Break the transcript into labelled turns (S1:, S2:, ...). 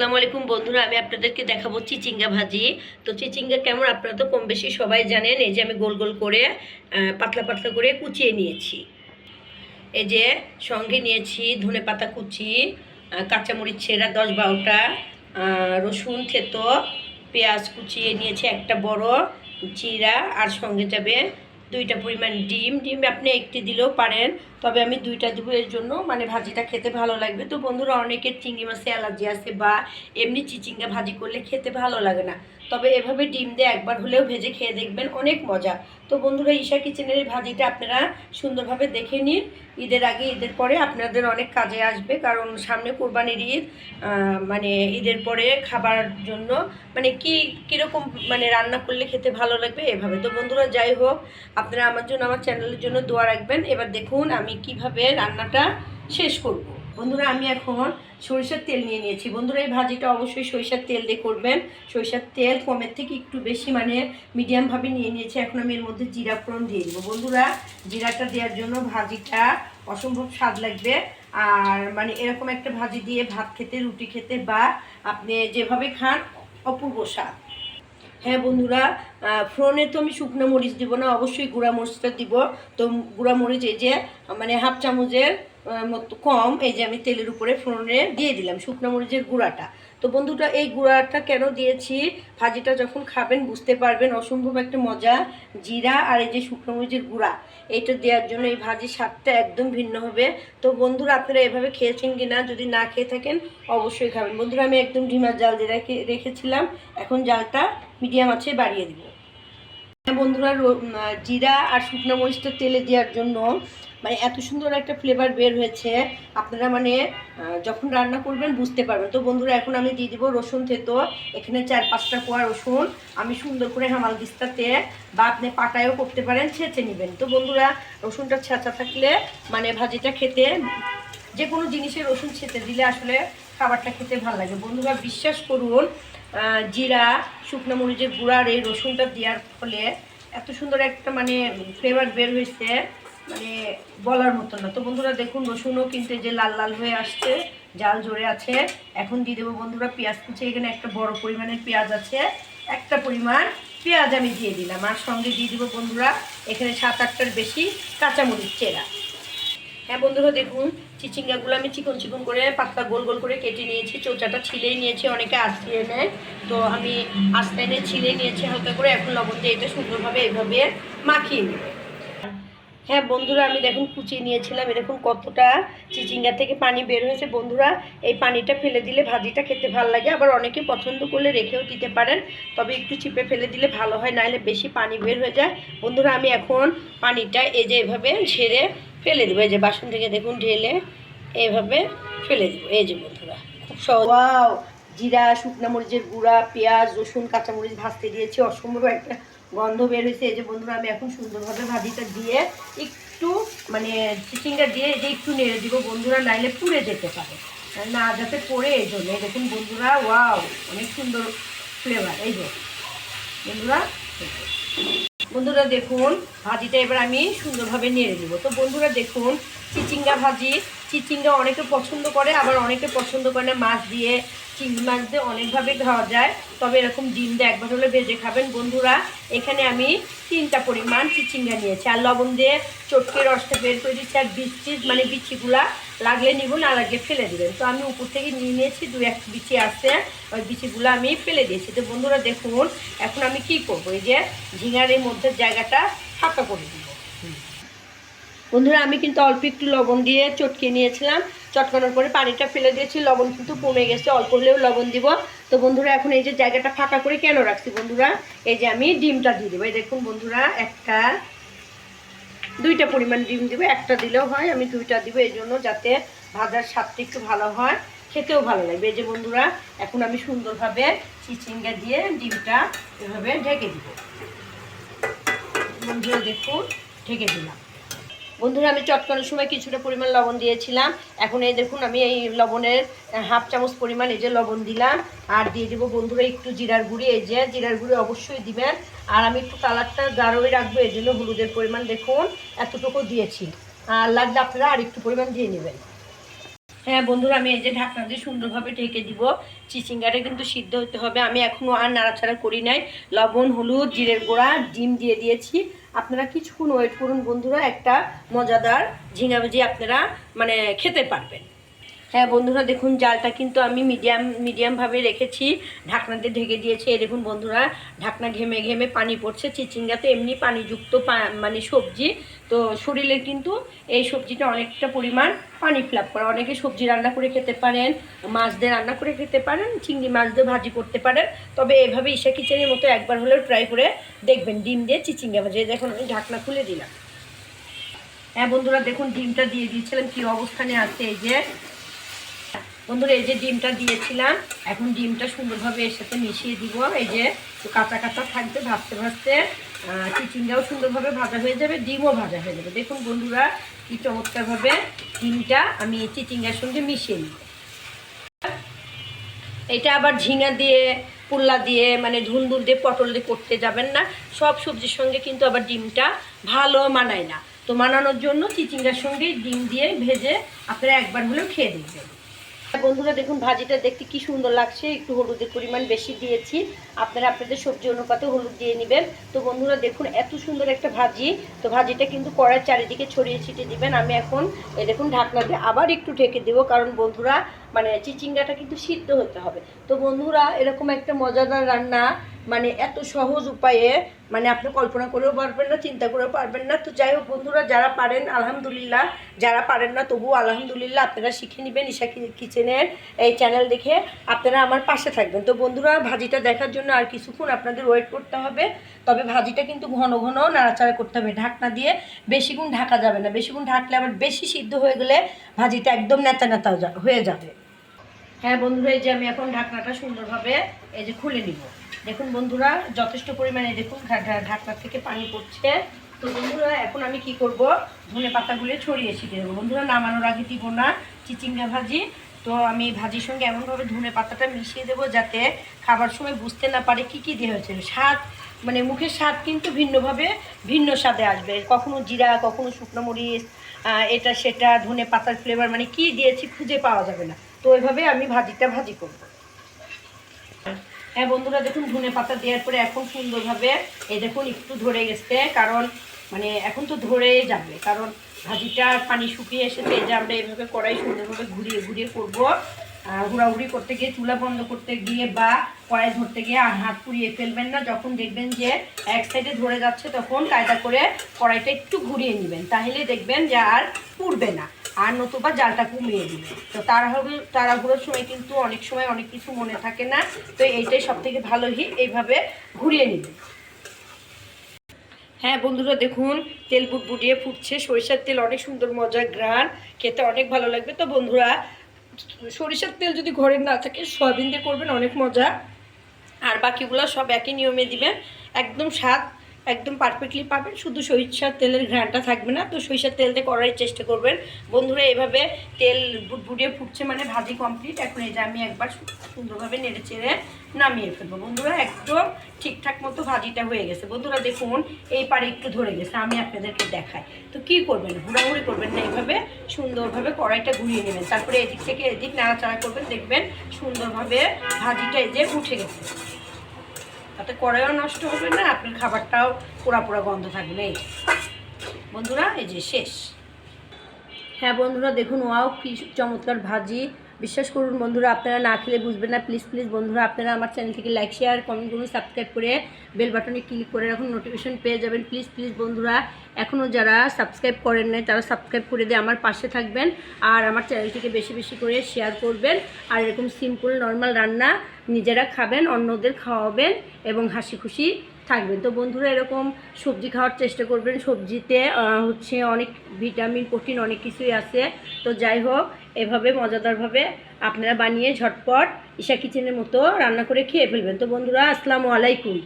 S1: আসসালামু আলাইকুম বন্ধুরা, আমি আপনাদেরকে দেখাবো চিচিঙ্গা ভাজি। তো চিচিঙ্গা কেমন আপনারা তো কম বেশি সবাই জানেন, এই যে আমি গোল গোল করে পাতলা পাতলা করে কুচিয়ে নিয়েছি। এই যে সঙ্গে নিয়েছি ধনে পাতা কুচি কাঁচামরিচ ছেঁড়া দশ বারোটা রসুন, থেতো, পেঁয়াজ কুচিয়ে নিয়েছি একটা বড়, জিরা, আর সঙ্গে যাবে দুইটা পরিমাণ ডিম। ডিম আপনি একটি দিলেও পারেন তবে আমি দুইটা দেবো, এর জন্য মানে ভাজিটা খেতে ভালো লাগবে। তো বন্ধুরা, অনেকের চিংড়ি মাছে অ্যালার্জি আছে বা এমনি চিচিঙ্গা ভাজি করলে খেতে ভালো লাগে না। তবে এভাবে ডিম দিয়ে একবার হলেও ভেজে খেয়ে দেখবেন, অনেক মজা। তো বন্ধুরা, ঈশা কিচেনের এই ভাজিটা আপনারা সুন্দরভাবে দেখে নিন। ঈদের আগে, ঈদের পরে আপনাদের অনেক কাজে আসবে, কারণ সামনে কোরবানির ঈদ মানে ঈদের পরে খাবার জন্য মানে কি, কীরকম মানে রান্না করলে খেতে ভালো লাগবে এভাবে। তো বন্ধুরা, যাই হোক, আপনারা আমার জন্য, আমার চ্যানেলের জন্য দোয়া রাখবেন। এবার দেখুন, আমি কীভাবে রান্নাটা শেষ করব? বন্ধুরা, আমি এখন সরিষার তেল নিয়ে নিয়েছি। বন্ধুরা, এই ভাজিটা অবশ্যই সরিষার তেল দিয়ে করবেন। সরিষার তেল কমের থেকে একটু বেশি মানে মিডিয়ামভাবে নিয়ে নিয়েছি। এখন আমি এর মধ্যে জিরা ফোড়ন দিয়ে দেবো। বন্ধুরা, জিরাটা দেওয়ার জন্য ভাজিটা অসম্ভব স্বাদ লাগবে। আর মানে এরকম একটা ভাজি দিয়ে ভাত খেতে, রুটি খেতে বা আপনি যেভাবে খান, অপূর্ব স্বাদ। হ্যাঁ বন্ধুরা ফ্রনে তো আমি শুকনো মরিচ দিব না, অবশ্যই গুঁড়া মরিচটা দিব। তো গুঁড়া মরিচ এই যে মানে হাফ চামচের মতো কম, এই যে আমি তেলের উপরে ফোড়নে দিয়ে দিলাম শুকনো মরিচের গুঁড়াটা। তো বন্ধুটা এই গুঁড়াটা কেন দিয়েছি? ভাজিটা যখন খাবেন বুঝতে পারবেন অসম্ভব একটা মজা, জিরা আর এই যে শুকনো মরিচের গুঁড়া। এইটা দেওয়ার জন্য এই ভাজির স্বাদটা একদম ভিন্ন হবে। তো বন্ধুরা, আপনারা এভাবে খেয়েছেন কি না যদি না খেয়ে থাকেন, অবশ্যই খাবেন। বন্ধুরা, আমি একদম ঢিমার জাল দিয়ে রেখেছিলাম। এখন জালটা মিডিয়াম আছে বাড়িয়ে দিব। বন্ধুরা জিরা আর শুকনো মরিচটা তেলে দেওয়ার জন্য মানে এত সুন্দর একটা ফ্লেভার বের হয়েছে। আপনারা মানে যখন রান্না করবেন বুঝতে পারবেন। তো বন্ধুরা, এখন আমি দিয়ে দিব রসুন থেতো। এখানে চার পাঁচটা কোয়া রসুন। আমি সুন্দর করে হামাল দিস্তাতে বা আপনি পাটায়ও করতে পারেন, ছেঁচে নেবেন। তো বন্ধুরা, রসুনটা ছেঁচা থাকলে মানে ভাজিটা খেতে যে কোনো জিনিসে রসুন ছেঁচে দিলে আসলে খাবারটা খেতে ভালো লাগে। বন্ধুরা, বিশ্বাস করুন জিরা, শুকনো মরিচের গুঁড়ার এই রসুনটা দেওয়ার ফলে এত সুন্দর একটা মানে ফ্লেভার বের হয়েছে মানে বলার মতো না। তো বন্ধুরা, দেখুন, রসুনও কিন্তু যে লাল লাল হয়ে আসছে, জাল জোরে আছে। এখন দিয়ে দেবো বন্ধুরা পেঁয়াজ কুচি। এখানে একটা বড় পরিমাণের পেঁয়াজ আছে, একটা পরিমাণ পেঁয়াজ আমি দিয়ে দিলাম। আর সঙ্গে দিয়ে দেবো বন্ধুরা, এখানে সাত আটটার বেশি কাঁচামরিচ চেরা। হ্যাঁ বন্ধুরা, দেখুন চিচিঙ্গাগুলো আমি চিকন চিকন করে পাতলা গোল গোল করে কেটে নিয়েছি, চোচাটা ছিলেই নিয়েছি, অনেকে আস্তিয়ে নেয়। তো আমি আস্তে এনে ছিলে নিয়েছি হালকা করে, এখন লবণ দিয়ে এটা সুন্দরভাবে এইভাবে মাখিয়ে নেব। হ্যাঁ বন্ধুরা, আমি দেখুন কুচিয়ে নিয়েছিলাম, এরকম কতটা চিচিঙ্গা থেকে পানি বের হয়েছে। বন্ধুরা, এই পানিটা ফেলে দিলে ভাজিটা খেতে ভালো লাগে, আবার অনেকে পছন্দ করলে রেখেও দিতে পারেন, তবে একটু চিপে ফেলে দিলে ভালো হয়, নাহলে বেশি পানি বের হয়ে যায়। বন্ধুরা, আমি এখন পানিটা এই যে এভাবে ঝেড়ে ফেলে দেবো। এই যে বাসন থেকে দেখুন ঢেলে এইভাবে ফেলে দেবো। এই যে বন্ধুরা, খুব সহজ। জিরা, শুকনো মরিচের গুঁড়া, পেঁয়াজ, রসুন কাঁচামরিচ ভাজতে দিয়েছি। অসম্ভব একটা গন্ধ বের হয়েছে। এই যে বন্ধুরা, আমি এখন সুন্দরভাবে ভাজিটা দিয়ে একটু মানে চিচিঙ্গা দিয়ে যে একটু নেড়ে দিব। বন্ধুরা নাইলে পুড়ে যেতে পারে। না, যাতে পড়ে এই জন্য। দেখুন বন্ধুরা, ওয়াও, অনেক সুন্দর ফ্লেভার এই যে বন্ধুরা। বন্ধুরা দেখুন, ভাজিটা এবার আমি সুন্দরভাবে নেড়ে দেবো তো বন্ধুরা দেখুন, চিচিঙ্গা ভাজি, চিচিঙ্গা অনেকে পছন্দ করে, আবার অনেকে পছন্দ করে না, মাছ দিয়ে, চিংড়ি মাছ দিয়ে অনেকভাবে খাওয়া যায়। তবে এরকম ডিম দিয়ে একবার হলে ভেজে খাবেন। বন্ধুরা, এখানে আমি তিনটা পরিমাণ চিচিঙ্গা নিয়েছি। আর লবণ দিয়ে চটকে রসটা বের করে দিচ্ছি, আর বিচি মানে বিচিগুলা লাগলে নিব, না লাগলে ফেলে দেবেন। তো আমি উপর থেকে নিয়ে নিয়েছি, দু এক বিচি আছে, ওই বিচিগুলো আমি ফেলে দিয়েছি। তো বন্ধুরা দেখুন, এখন আমি কি করব? এই যে ঝিঙার এই মধ্যে জায়গাটা ফাঁকা করে দিব। বন্ধুরা, আমি কিন্তু অল্প একটু লবণ দিয়ে চটকে নিয়েছিলাম। চটকানোর পরে পানিটা ফেলে দিয়েছি, লবণ কিন্তু কমে গেছে, অল্প হলেও লবণ দিব। তো বন্ধুরা, এখন এই যে জায়গাটা ফাঁকা করে কেন রাখছি বন্ধুরা? এই যে আমি ডিমটা দিয়ে দেবো। এই দেখুন বন্ধুরা, একটা দুইটা পরিমাণ ডিম দিব, একটা দিলেও হয়, আমি দুইটা দিব, এই জন্য যাতে ভাজার স্বাদটা একটু ভালো হয়, খেতেও ভালো লাগবে। এই যে বন্ধুরা, এখন আমি সুন্দরভাবে চিচিঙ্গা দিয়ে ডিমটা এভাবে ঢেকে দিব। বন্ধুরা দেখুন ঢেকে দিলাম। বন্ধুরা, আমি চটকানোর সময় কিছুটা পরিমাণ লবণ দিয়েছিলাম। এখন এই দেখুন, আমি এই লবণের হাফ চামচ পরিমাণ এই যে লবণ দিলাম। আর দিয়ে দেবো বন্ধুরা একটু জিরার গুঁড়ি। এই যে জিরার গুঁড়ি অবশ্যই দিবেন। আর আমি একটু কালারটা গাঢ়ই রাখব এই জন্য হলুদের পরিমাণ দেখুন, এতটুকু দিয়েছি। আর লাগলে আপনারা আর একটু পরিমাণ দিয়ে নেবেন। হ্যাঁ বন্ধুরা, আমি এই যে ঢাকনা দিয়ে সুন্দরভাবে ঢেকে দিব। চিচিঙ্গাটা কিন্তু সিদ্ধ হতে হবে। আমি এখনও আর নাড়াচাড়া করি নাই। লবণ, হলুদ, জিরের গুঁড়া, ডিম দিয়ে দিয়েছি। আপনারা কিছুক্ষণ ওয়েট করুন বন্ধুরা, একটা মজাদার ঝিঙা ভাজি আপনারা মানে খেতে পারবেন। হ্যাঁ বন্ধুরা, দেখুন, জালটা কিন্তু আমি মিডিয়াম, মিডিয়ামভাবে রেখেছি। ঢাকনাতে ঢেকে দিয়েছি। এই দেখুন, বন্ধুরা, ঢাকনা ঘেমে ঘেমে পানি পড়ছে। চিচিঙ্গাতে এমনি পানিযুক্ত মানে সবজি। তো শরীরে কিন্তু এই সবজিটা অনেকটা পরিমাণ পানি ফ্লাপ করে। অনেকে সবজি রান্না করে খেতে পারেন, মাছ দিয়ে রান্না করে খেতে পারেন, চিংড়ি মাছ দিয়ে ভাজি করতে পারেন। তবে এভাবে ঈশা কিচেনের মতো একবার হলেও ট্রাই করে দেখবেন, ডিম দিয়ে চিচিঙ্গা ভাজি। দেখুন, আমি ঢাকনা খুলে দিলাম। হ্যাঁ বন্ধুরা, দেখুন, ডিমটা দিয়ে দিয়েছিলাম। কী অবস্থানে আছে? এই যে বন্ধুরা, এই যে ডিমটা দিয়েছিলাম, এখন ডিমটা সুন্দরভাবে এর সাথে মিশিয়ে দিব। এই যে কাঁচা কাঁচা থাকবে, ভাজতে ভাজতে চিচিঙ্গাও সুন্দরভাবে ভাজা হয়ে যাবে, ডিমও ভাজা হয়ে যাবে। দেখুন বন্ধুরা, কি চমৎকারভাবে ডিমটা আমি চিচিঙ্গার সঙ্গে মিশিয়ে নিব এটা আবার ঝিঙা দিয়ে, পুল্লা দিয়ে মানে ধুন্দুল দিয়ে, পটল দিয়ে করতে যাবেন না। সব সবজির সঙ্গে কিন্তু আবার ডিমটা ভালো মানায় না। তো মানানোর জন্য চিচিঙ্গার সঙ্গে ডিম দিয়ে ভেজে আপনারা একবার হলেও খেয়ে দেখবেন। বন্ধুরা দেখুন, ভাজিটা দেখতে কি সুন্দর লাগছে। একটু হলুদের পরিমাণ বেশি দিয়েছি। আপনারা আপনাদের সবজি অনুপাতে হলুদ দিয়ে নেবেন। তো বন্ধুরা দেখুন, এত সুন্দর একটা ভাজি। তো ভাজিটা কিন্তু কড়ার চারিদিকে ছড়িয়ে ছিটিয়ে দিবেন। আমি এখন দেখুন, ঢাকনা দিয়ে আবার একটু ঢেকে দেবো। কারণ বন্ধুরা মানে চিচিঙ্গাটা কিন্তু সিদ্ধ হতে হবে। তো বন্ধুরা, এরকম একটা মজাদার রান্না মানে এত সহজ উপায়ে মানে আপনি কল্পনা করেও পারবেন না, চিন্তা করেও পারবেন না। তো যাই হোক বন্ধুরা, যারা পারেন, আলহামদুলিল্লাহ। যারা পারেন না, তবুও আলহামদুলিল্লাহ আপনারা শিখে নেবেন ঈশা কিচেনের এই চ্যানেল দেখে। আপনারা আমার পাশে থাকবেন। তো বন্ধুরা, ভাজিটা দেখার জন্য আর কিছুক্ষণ আপনাদের ওয়েট করতে হবে। তবে ভাজিটা কিন্তু ঘন ঘন নাড়াচাড়া করতে হবে ঢাকনা দিয়ে। বেশিক্ষণ ঢাকা যাবে না। বেশিক্ষণ ঢাকলে আবার বেশি সিদ্ধ হয়ে গেলে ভাজিটা একদম নেতা নেতা হয়ে যাবে। হ্যাঁ বন্ধুরা, এই যে আমি এখন ঢাকনাটা সুন্দরভাবে এই যে খুলে নিব। দেখুন বন্ধুরা, যথেষ্ট পরিমাণে দেখুন ঢাকনা থেকে পানি পড়ছে। তো বন্ধুরা, এখন আমি কি করব? ধনে পাতাগুলো ছড়িয়ে ছিটিয়ে দেবো। বন্ধুরা, নামানোর আগে দিব না, চিচিঙ্গা ভাজি। তো আমি ভাজির সঙ্গে এমনভাবে ধনে পাতাটা মিশিয়ে দেবো যাতে খাবার সময় বুঝতে না পারে কি কি দেওয়া হয়েছে স্বাদ মানে মুখের স্বাদ কিন্তু ভিন্নভাবে ভিন্ন স্বাদে আসবে। কখনো জিরা, কখনো শুকনো মরিচ এটা, সেটা, ধনে পাতার ফ্লেভার মানে কি দিয়েছি খুঁজে পাওয়া যাবে না। তো এভাবে আমি ভাজিটা ভাজি করব। হ্যাঁ বন্ধুরা, দেখুন ধনে পাতা দেওয়ার পরে এখন সুন্দরভাবে এ দেখুন একটু ধরে গেছে, কারণ মানে এখন তো ধরে যাবে, কারণ ভাজিটা পানি শুকিয়ে এসেছে, এই যে আমরা এভাবে কড়াই সুন্দরভাবে ঘুরিয়ে ঘুরিয়ে করব। হুড়াহুড়ি করতে গিয়ে চুলা বন্ধ করতে গিয়ে বা কড়াই ধরতে গিয়ে আর হাত পুড়িয়ে ফেলবেন না। যখন দেখবেন যে এক সাইডে ধরে যাচ্ছে, তখন কায়দা করে কড়াইটা একটু ঘুরিয়ে নেবেন। তাহলে দেখবেন যে আর পুড়বে না, আর নতুবা জালটা কমিয়ে দিবেন তো তাড়াহুড়ো, তাড়াহুড়োর সময় কিন্তু অনেক সময় অনেক কিছু মনে থাকে না। তো এইটাই সব থেকে ভালো হি, এইভাবে ঘুরিয়ে নেবেন। হ্যাঁ বন্ধুরা, দেখুন, তেল বুটবুটিয়ে ফুটছে। সরিষার তেল অনেক সুন্দর মজা গ্রান খেতে অনেক ভালো লাগবে। তো বন্ধুরা সরিষার তেল যদি ঘরে না থাকে, সয়াবিন দিয়ে করবেন, অনেক মজা। আর বাকিগুলো সব একই নিয়মে দিবেন। একদম স্বাদ একদম পারফেক্টলি পাবেন। শুধু সরিষার তেলের ঘ্রাণটা থাকবে না, তো সরিষার তেলতে করার চেষ্টা করবেন। বন্ধুরা, এভাবে তেল বুটবুটিয়ে ফুটছে মানে ভাজি কমপ্লিট এখন যে আমি একবার সুন্দরভাবে নেড়ে চেড়ে নামিয়ে ফেলব। বন্ধুরা, একদম ঠিকঠাক মতো ভাজিটা হয়ে গেছে। বন্ধুরা, দেখুন, এই পারে একটু ধরে গেছে, আমি আপনাদেরকে দেখাই। তো কি করবেন? হুড়াহুড়ি করবেন না, এইভাবে সুন্দরভাবে কড়াইটা ঘুরিয়ে নেবেন। তারপরে এদিক থেকে এদিক নাড়াচাড়া করবেন, দেখবেন সুন্দরভাবে ভাজিটা এই যে উঠে গেছে। তাতে কড়াইও নষ্ট হবে না আপনার খাবারটাও পোড়া পোড়া গন্ধ থাকবে বন্ধুরা, এই যে শেষ। হ্যাঁ বন্ধুরা, দেখুন, ওয়াও, কি চমৎকার ভাজি। বিশ্বাস করুন বন্ধুরা, আপনারা না খেলে বুঝবেন না। প্লিজ প্লিজ বন্ধুরা, আপনারা আমার চ্যানেলটিকে লাইক শেয়ার কমেন্ট করুন সাবস্ক্রাইব করে বেল বাটনে ক্লিক করে রাখুন নোটিফিকেশন পেয়ে যাবেন। প্লিজ প্লিজ বন্ধুরা এখনও যারা সাবস্ক্রাইব করেন নাই, তারা সাবস্ক্রাইব করে দিয়ে আমার পাশে থাকবেন আর আমার চ্যানেলটিকে বেশি বেশি করে শেয়ার করবেন। আর এরকম সিম্পল নর্মাল রান্না নিজেরা খাবেন, অন্যদের খাওয়াবেন এবং হাসি খুশি থাকবেন। তো বন্ধুরা এরকম সবজি খাওয়ার চেষ্টা করবেন। সবজিতে হচ্ছে অনেক ভিটামিন, প্রোটিন অনেক কিছুই আছে। তো যাই হোক, এভাবে মজাদারভাবে আপনারা বানিয়ে ঝটপট ঈশা কিচেনের মতো রান্না করে খেয়ে ফেলবেন। তো বন্ধুরা, আসসালামু আলাইকুম।